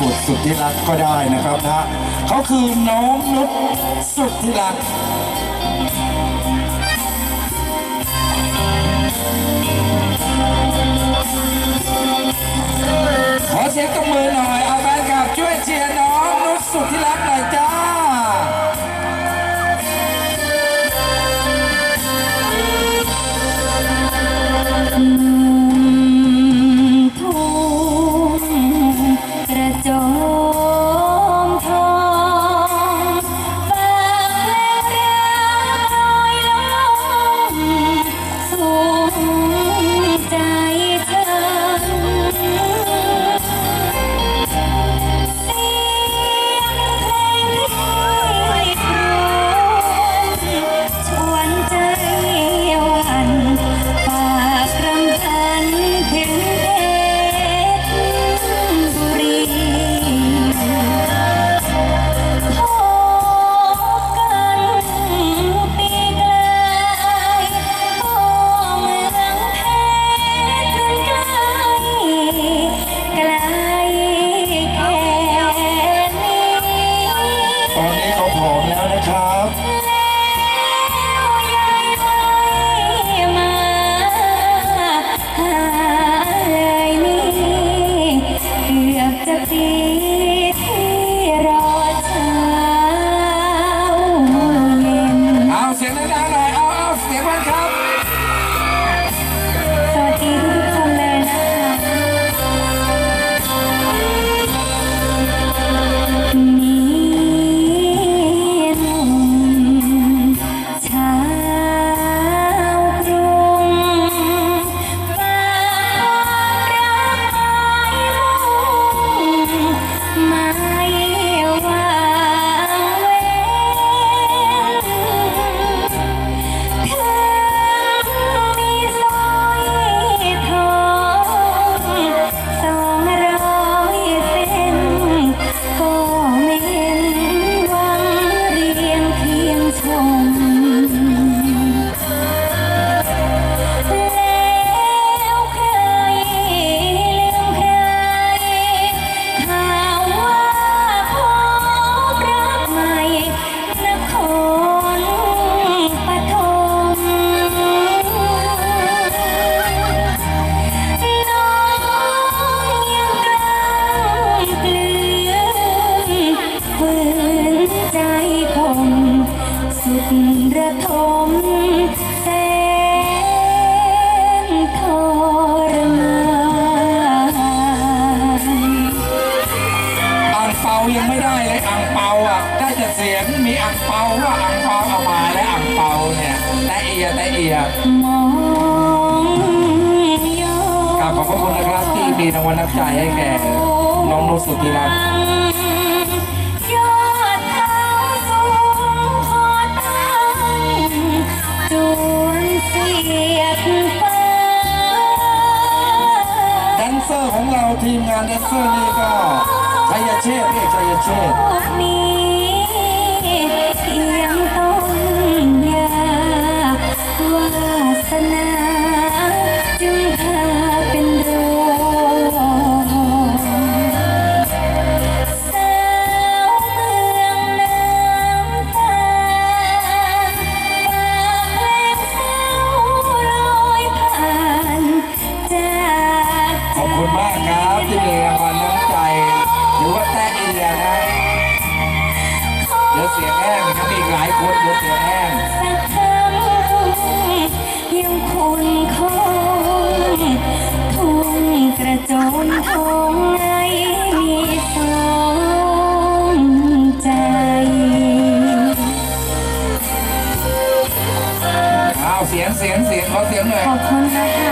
บุตรสุดที่รักก็ได้นะครับนะเขาคือน้องนุชสุดที่รัก ระทมแสนทรมานอ่างเปายังไม่ได้เลยอ่างเปาอะได้แต่เสียงมีอ่างเปาว่าอ่างเปาเอามาแล้วอ่างเปาเนี่ยแต่เอียแต่เอียมองยอกราบขอบพระคุณนะครับที่มีรางวัลน้ำใจให้แก่น้องนุชสุดที่รักย เราทีมงานแดนเซ สียงแห้งครับมีอีกหลายคนเดี๋ยวเสียงแห้งสักคำยังคุณคงทุ่งกระโจนทองไงมีสองใจ เอาเสียงเสียงเสียงขอเสียงหน่อย ขอบคุณนะคะ